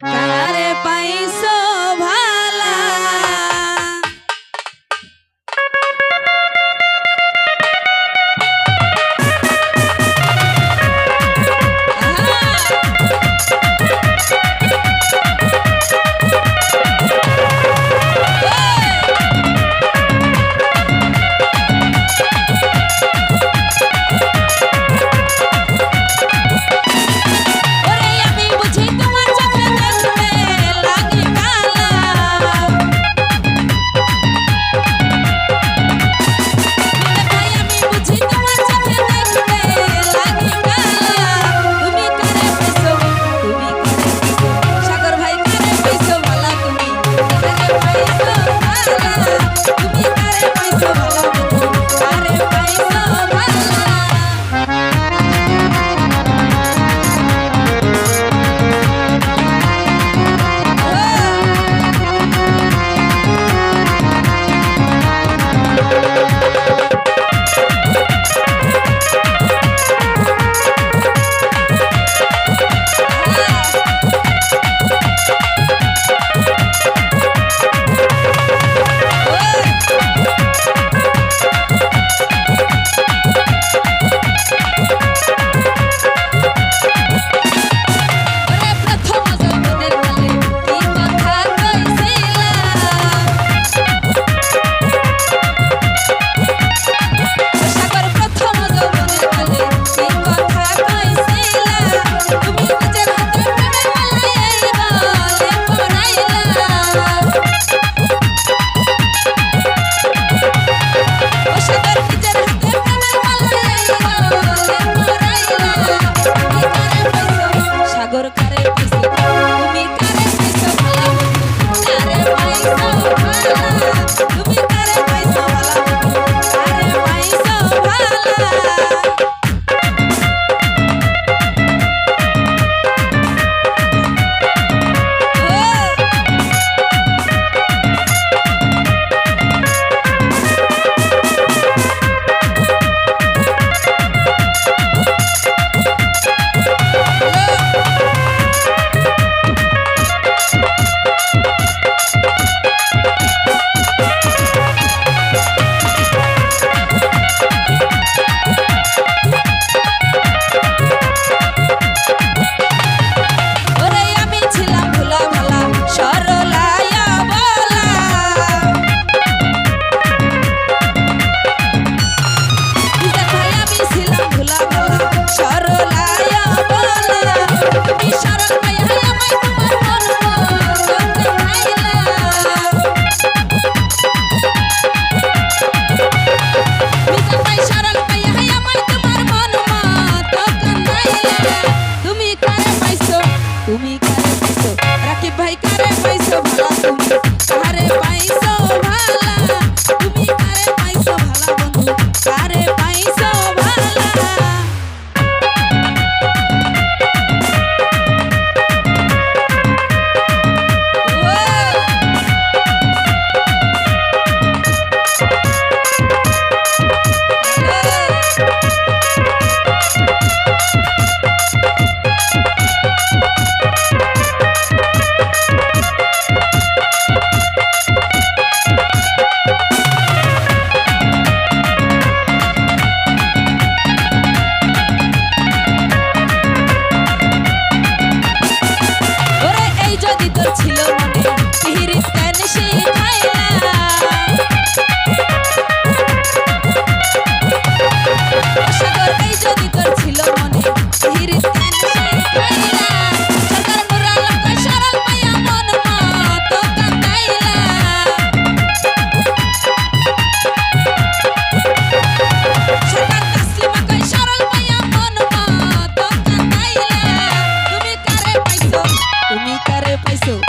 কারে পাইছো তুমি কারে পাইছো রাকিব ভাই কারে পাইছো? ভালা তুমি। কারে পাইছো? I saw.